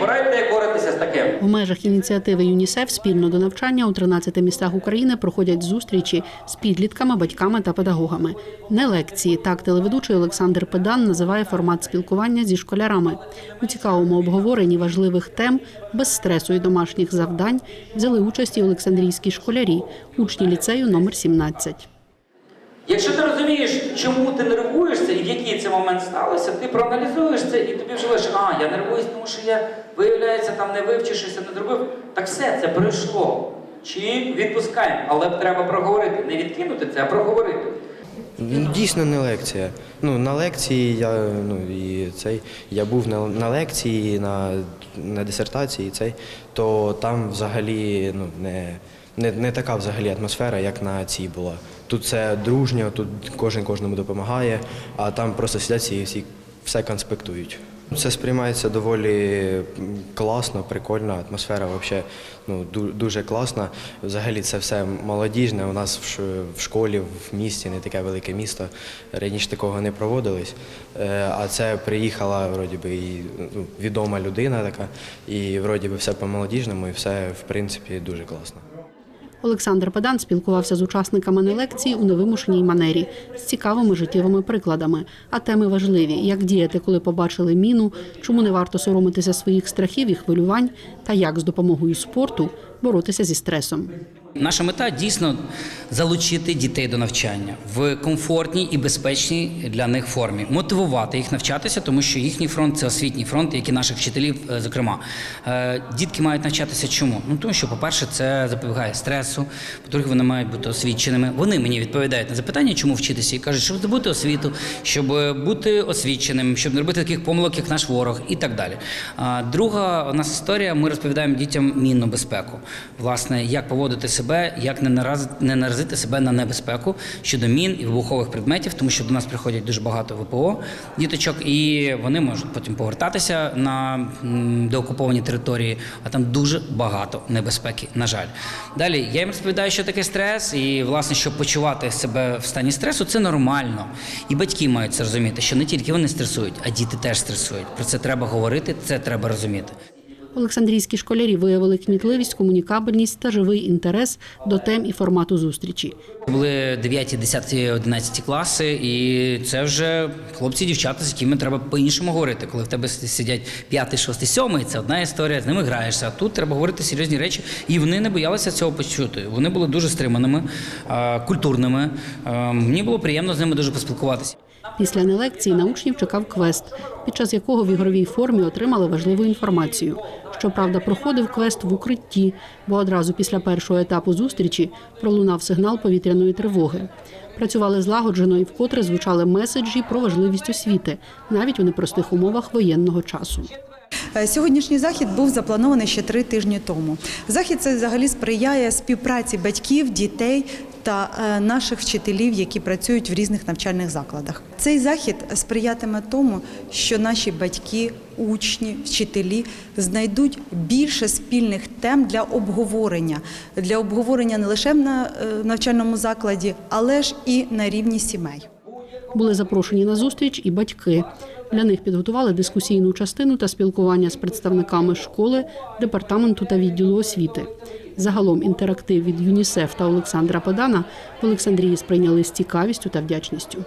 Батьки, порадьте, боротися з таким. В межах ініціативи ЮНІСЕФ спільно до навчання у 13 містах України проходять зустрічі з підлітками, батьками та педагогами. Не лекції. Так телеведучий Олександр Педан називає формат спілкування зі школярами. У цікавому обговоренні важливих тем без стресу і домашніх завдань взяли участь і Олександрійські школярі, учні ліцею номер 17. Якщо ти розумієш, чому ти нервуєшся і в який це момент сталося, ти проаналізуєш це і тобі вже лише, а, я нервуюсь, тому що я, виявляється, там не вивчившися, не зробив. Так все, це пройшло. Чи відпускаємо, але треба проговорити. Не відкинути це, а проговорити. Ну, Дійсно не лекція. Ну, на лекції я, ну, і цей, я був на, на лекції, на, на дисертації, цей, то там взагалі ну, не, не, не така взагалі атмосфера, як на цій була. Тут це дружньо, тут кожен кожному допомагає, а там просто сидять і всі все конспектують. Це сприймається доволі класно, прикольно, атмосфера взагалі ну, дуже класна. Взагалі це все молодіжне. У нас в школі, в місті, не таке велике місто. Раніше такого не проводилось. Е, А це приїхала вроді би, і, ну, відома людина така, і вроді би все по-молодіжному, і все в принципі дуже класно. Олександр Педан спілкувався з учасниками на лекції у невимушеній манері з цікавими життєвими прикладами. А теми важливі: як діяти, коли побачили міну, чому не варто соромитися своїх страхів і хвилювань, та як з допомогою спорту боротися зі стресом. Наша мета дійсно залучити дітей до навчання в комфортній і безпечній для них формі, мотивувати їх навчатися, тому що їхній фронт це освітній фронт, як і наших вчителів, е, зокрема. Е, Дітки мають навчатися чому? Ну тому що, по-перше, це запобігає стресу. По-друге, вони мають бути освіченими. Вони мені відповідають на запитання, чому вчитися, і кажуть, щоб здобути освіту, щоб бути освіченим, щоб не робити таких помилок, як наш ворог, і так далі. Друга у нас історія. Ми розповідаємо дітям мінну безпеку. Власне, як поводити себе, як не наразити, не наразити себе на небезпеку щодо мін і вибухових предметів, тому що до нас приходять дуже багато ВПО діточок, і вони можуть потім повертатися на деокуповані території, а там дуже багато небезпеки. На жаль, далі я їм розповідаю, що таке стрес, і власне, щоб почувати себе в стані стресу, це нормально. І батьки мають це розуміти, що не тільки вони стресують, а діти теж стресують. Про це треба говорити, це треба розуміти. Олександрійські школярі виявили кмітливість, комунікабельність та живий інтерес до тем і формату зустрічі. Були 9, 10, 11 класи, і це вже хлопці, дівчата, з якими треба по-іншому говорити. Коли в тебе сидять 5, 6, 7, це одна історія, з ними граєшся. А тут треба говорити серйозні речі, і вони не боялися цього почути. Вони були дуже стриманими, культурними. Мені було приємно з ними дуже поспілкуватися. Після нелекції на учнів чекав квест, під час якого в ігровій формі отримали важливу інформацію. Щоправда, проходив квест в укритті, бо одразу після першого етапу зустрічі пролунав сигнал повітряної тривоги. Працювали злагоджено і вкотре звучали меседжі про важливість освіти, навіть у непростих умовах воєнного часу. Е, Сьогоднішній захід був запланований ще три тижні тому. Захід це взагалі сприяє співпраці батьків, дітей та е, наших вчителів, які працюють в різних навчальних закладах. Цей захід сприятиме тому, що наші батьки, учні, вчителі знайдуть більше спільних тем для обговорення, для обговорення не лише на е, навчальному закладі, але ж і на рівні сімей. Були запрошені на зустріч і батьки. Для них підготували дискусійну частину та спілкування з представниками школи, департаменту та відділу освіти. Загалом інтерактив від ЮНІСЕФ та Олександра Подана в Олександрії сприйняли з цікавістю та вдячністю.